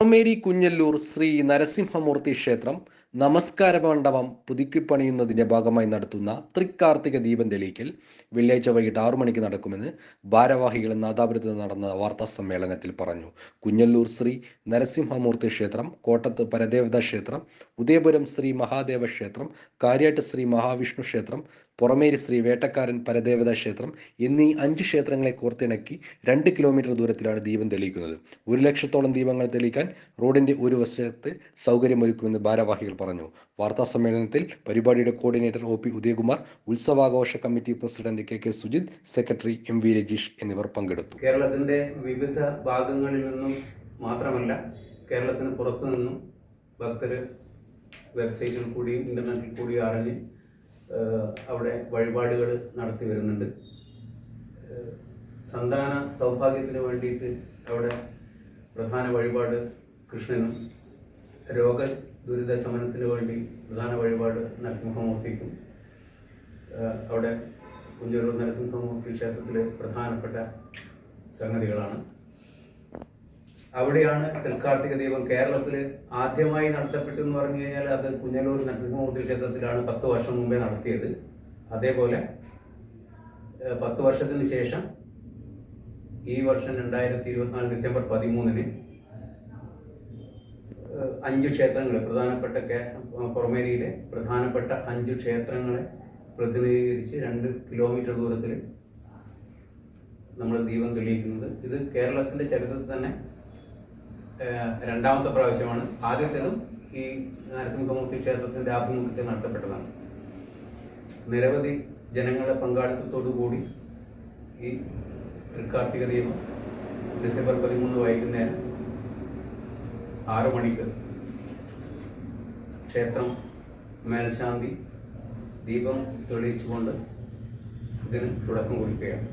Mary Kunjallur Shri Narasimhamurthy ക്ഷേത്രം നമസ്കാര മണ്ഡപം പുതുക്കിപ്പണിയുന്നതിന്റെ ഭാഗമായി നടത്തുന്ന തൃക്കാർത്തിക ദീപം തെളിയിക്കൽ വെള്ളിയാഴ്ച വൈകിട്ട് ആറു മണിക്ക് നടക്കുമെന്ന് ഭാരവാഹികൾ നാദാപുരത്ത് നടന്ന വാർത്താ സമ്മേളനത്തിൽ പറഞ്ഞു. കുഞ്ഞല്ലൂർ ശ്രീ നരസിംഹമൂർത്തി ക്ഷേത്രം കോട്ടത്ത് പരദേവത ക്ഷേത്രം ഉദയപുരം ശ്രീ മഹാദേവ ക്ഷേത്രം കാര്യാട്ട് ശ്രീ മഹാവിഷ്ണു ക്ഷേത്രം പുറമേരി ശ്രീ വേട്ടക്കാരൻ പരദേവത ക്ഷേത്രം എന്നീ അഞ്ച് ക്ഷേത്രങ്ങളെ കോർത്തിണക്കി രണ്ട് കിലോമീറ്റർ ദൂരത്തിലാണ് ദീപം തെളിയിക്കുന്നത്. ഒരു ലക്ഷത്തോളം ദീപങ്ങൾ തെളിയിക്കാൻ റോഡിന്റെ ഒരു വശത്ത് സൗകര്യമൊരുക്കുമെന്ന് ഭാരവാഹികൾ പറഞ്ഞു. വാർത്താ സമ്മേളനത്തിൽ പരിപാടിയുടെ coordinator O P Udayakumar ഉത്സവാഘോഷ committee president K K Sujith secretary M V Rajeesh എന്നിവർ പങ്കെടുത്തു. കേരളത്തിന്റെ വിവിധ ഭാഗങ്ങളിൽ നിന്നും മാത്രമല്ല കേരളത്തിന് പുറത്തു നിന്നും ഭക്തർ വെബ്സൈറ്റിൽ കൂടിയും ഇന്റർനെറ്റിൽ കൂടിയും അറിഞ്ഞ് അവിടെ വഴിപാടുകൾ നടത്തി വരുന്നുണ്ട്. സന്താന സൗഭാഗ്യത്തിന് വേണ്ടിയിട്ട് അവിടെ പ്രധാന വഴിപാട് കൃഷ്ണനും രോഗ ദുരിത ശമനത്തിന് വേണ്ടി പ്രധാന വഴിപാട് നരസിംഹമൂർത്തിക്കും അവിടെ കുഞ്ചൂർ നരസിംഹമൂർത്തി ക്ഷേത്രത്തിലെ പ്രധാനപ്പെട്ട സംഗതികളാണ്. അവിടെയാണ് തൃക്കാർത്തിക ദീപം. കേരളത്തിൽ ആദ്യമായി നടത്തപ്പെട്ടു എന്ന് പറഞ്ഞു കഴിഞ്ഞാൽ അത് കുഞ്ഞലൂർ നരസിംഹമൂർത്തി ക്ഷേത്രത്തിലാണ് പത്ത് വർഷം മുമ്പേ നടത്തിയത്. അതേപോലെ പത്ത് വർഷത്തിന് ശേഷം ഈ വർഷം രണ്ടായിരത്തി ഇരുപത്തിനാല് ഡിസംബർ പതിമൂന്നിന് അഞ്ച് ക്ഷേത്രങ്ങൾ പ്രധാനപ്പെട്ട പുറമേരിയിലെ പ്രധാനപ്പെട്ട അഞ്ച് ക്ഷേത്രങ്ങളെ പ്രതിനിധീകരിച്ച് രണ്ട് കിലോമീറ്റർ ദൂരത്തിൽ നമ്മൾ ദീപം തെളിയിക്കുന്നത്. ഇത് കേരളത്തിന്റെ ചരിത്രത്തിൽ തന്നെ രണ്ടാമത്തെ പ്രാവശ്യമാണ്. ആദ്യത്തേതും ഈ നരസിംഹമൂർത്തി ക്ഷേത്രത്തിന്റെ ആഭിമുഖ്യത്തിൽ നടത്തപ്പെട്ടതാണ്. നിരവധി ജനങ്ങളുടെ പങ്കാളിത്തത്തോടു കൂടി ഈ തൃക്കാർത്തിക ദീപം ഡിസംബർ പതിമൂന്ന് വൈകുന്നേരം ആറ് മണിക്ക് ക്ഷേത്രം മേൽശാന്തി ദീപം തെളിയിച്ചുകൊണ്ട് ഇതിന് തുടക്കം കുറിക്കുകയാണ്.